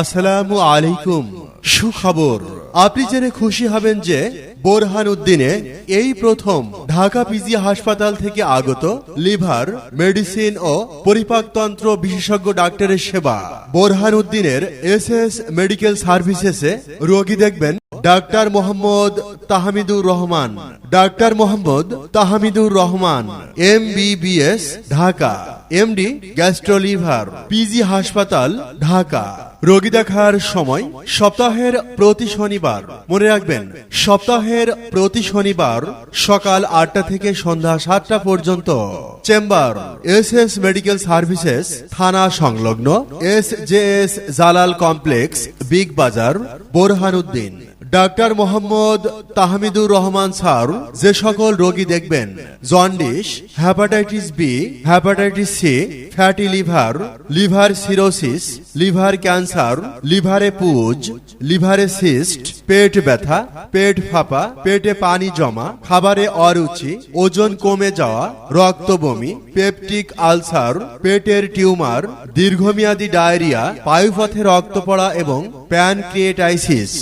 আসসালামু আলাইকুম। সুখবর। আপনি জেনে খুশি হবেন যে বোরহান উদ্দিনে এই প্রথম ঢাকা পিজি হাসপাতাল থেকে আগত লিভার, মেডিসিন ও পরিপাকতন্ত্র বিশেষজ্ঞ ডাক্তারের সেবা। বোরহান উদ্দিনের এস এস মেডিকেল সার্ভিসেসে রোগী দেখবেন ডাক্তার Mohammad Tahmidur Rahman. Doctor Mohammad Tahmidur Rahman. M Dhaka. MD gastroliver PG হাসপাতাল, ঢাকা। রোগী দেখার সময় সপ্তাহের প্রতি শনিবার। মনে রাখবেন, সপ্তাহের প্রতি শনিবার সকাল আটটা থেকে সন্ধ্যা সাতটা পর্যন্ত। Chamber, S S medical services, থানা সংলগ্ন, S J S Jalal complex, big Bazar, Borhanuddin. Doctor Mohammad Tahmidur Rahman sir, যে সকল রোগী দেখবেন, jaundice hepatitis B hepatitis C fatty liver liver cirrhosis liver cancer লিভারে পুজ লিভারে সিস্ট পেট ব্যথা, পেট ফাঁপা, পেটে পানি জমা, খাবারে অরুচি, ওজন কমে যাওয়া, রক্ত বমি, পেপটিক আলসার, পেটের টিউমার, দীর্ঘমেয়াদী ডায়রিয়া, পায়ুপথে রক্ত পড়া এবং প্যানক্রিয়েটাইসিস।